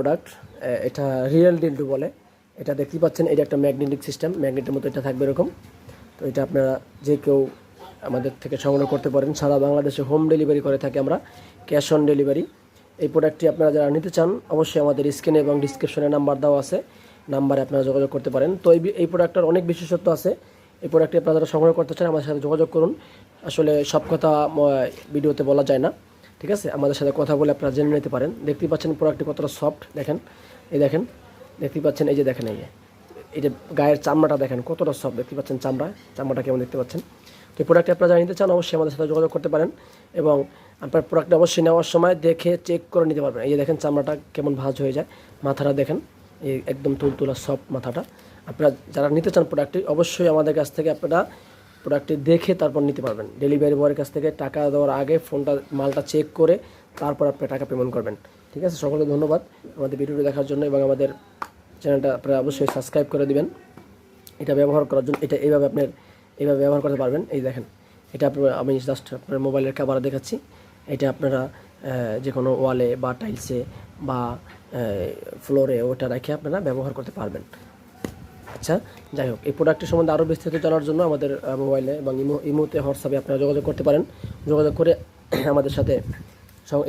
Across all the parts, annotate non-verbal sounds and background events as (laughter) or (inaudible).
Product এটা real ডিল্ডু বলে। এটা দেখতে পাচ্ছেন এটা একটা ম্যাগনেটিক সিস্টেম ম্যাগনেটের মতো এটা থাকবে এরকম। তো এটা আপনারা যে কেউ আমাদের থেকে সংগ্রহ করতে পারেন। সারা বাংলাদেশে হোম ডেলিভারি করে থাকি আমরা ক্যাশ অন ডেলিভারি এই প্রোডাক্টটি আপনারা যারা নিতে চান, অবশ্যই আমাদের স্ক্রিনে এবং ডিসক্রিপশনে নাম্বার দেওয়া আছে। নাম্বারে আপনারা যোগাযোগ করতে পারেন। তো এই প্রোডাক্টটার অনেক বিশেষত্ব আছে। এই প্রোডাক্টটি আপনারা যারা সংগ্রহ করতে চান আমাদের সাথে যোগাযোগ করুন। আসলে সব কথা ভিডিওতে বলা যায় না। ঠিক আছে? আমাদের সাথে কথা বলে আপনারা জেনে নিতে পারেন। দেখতেই পাচ্ছেন প্রোডাক্টটি কতটা সফট দেখেন। এই দেখেন, দেখতেই পাচ্ছেন, এই যে দেখেন, এই যে। এই যে গায়ের চামড়াটা দেখেন, কতটা সফট দেখতে পাচ্ছেন চামড়া। চামড়াটা কেমন দেখতে পাচ্ছেন? তো এই প্রোডাক্টটি আপনারা যারা নিতে চান, অবশ্যই আমাদের সাথে যোগাযোগ করতে পারেন এবং আপনার প্রোডাক্টটা অবশ্যই নেওয়ার সময় দেখে চেক করে নিতে পারবেন। এই যে দেখেন, চামড়াটা কেমন ভাঁজ হয়ে যায়। মাথাটা দেখেন, এই একদম তুলতুলা সফট মাথাটা। আপনারা যারা নিতে চান প্রোডাক্টটি অবশ্যই আমাদের কাছ থেকে আপনারা প্রোডাক্টটি দেখে তারপর নিতে পারবেন। ডেলিভারি বয়ের কাছ থেকে টাকা দেওয়ার আগে ফোনটা, মালটা চেক করে তারপর আপনি টাকা পেমেন্ট করবেন। ঠিক আছে? সকলকে ধন্যবাদ আমাদের ভিডিওটি দেখার জন্য এবং আমাদের চ্যানেলটা আপনারা অবশ্যই সাবস্ক্রাইব করে দিবেন। এটা ব্যবহার করার জন্য, এটা এইভাবে আপনার, এইভাবে ব্যবহার করতে পারবেন। এই দেখেন, এটা আপনার, আমি জাস্ট আপনার মোবাইলের ক্যামেরা দেখাচ্ছি। এটা আপনারা যে কোনো ওয়ালে বা টাইলসে বা ফ্লোরে ওটা রেখে আপনারা ব্যবহার করতে পারবেন। আচ্ছা যাই হোক, এই প্রোডাক্টের সম্বন্ধে আরও বিস্তারিত জানার জন্য আমাদের মোবাইলে এবং ইমো, ইমোতে হোয়াটসঅ্যাপে আপনারা যোগাযোগ করতে পারেন। যোগাযোগ করে (clears throat) আমাদের সাথে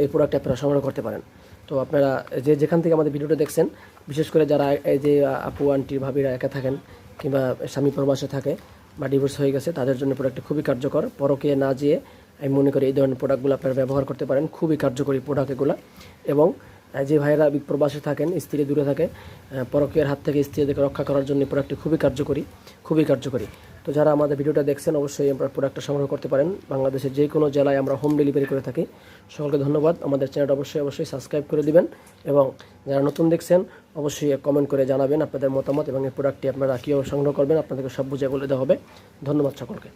এই প্রোডাক্ট আপনারা সংগ্রহ করতে পারেন। তো আপনারা যে যেখান থেকে আমাদের ভিডিওটা দেখছেন, বিশেষ করে যারা এই যে আপু আন্টি ভাবিরা একা থাকেন কিংবা স্বামী প্রবাসে থাকে বা ডিভোর্স হয়ে গেছে, তাদের জন্য প্রোডাক্টটি খুবই কার্যকর। পরকে না যেয়ে আমি মনে করি এই ধরনের প্রোডাক্টগুলো আপনারা ব্যবহার করতে পারেন। খুবই কার্যকরী প্রোডাক্ট এগুলো। এবং যে ভাইয়েরা প্রবাসে থাকেন, স্ত্রী দূরে থাকে পরকীয়ার হাত থেকে স্ত্রীদেরকে রক্ষা করার জন্য প্রোডাক্টটি খুবই কার্যকরী খুবই কার্যকরী। তো যারা আমাদের ভিডিওটা দেখছেন, অবশ্যই আমরা প্রোডাক্টটা সংগ্রহ করতে পারেন। বাংলাদেশের যে কোনো জেলায় আমরা হোম ডেলিভারি করে থাকি। সকলকে ধন্যবাদ। আমাদের চ্যানেলটা অবশ্যই অবশ্যই সাবস্ক্রাইব করে দিবেন এবং যারা নতুন দেখছেন, অবশ্যই কমেন্ট করে জানাবেন আপনাদের মতামত এবং এই প্রোডাক্টটি আপনারা কীভাবে সংগ্রহ করবেন, আপনাদেরকে সব বুঝে বলে দেওয়া হবে। ধন্যবাদ সকলকে।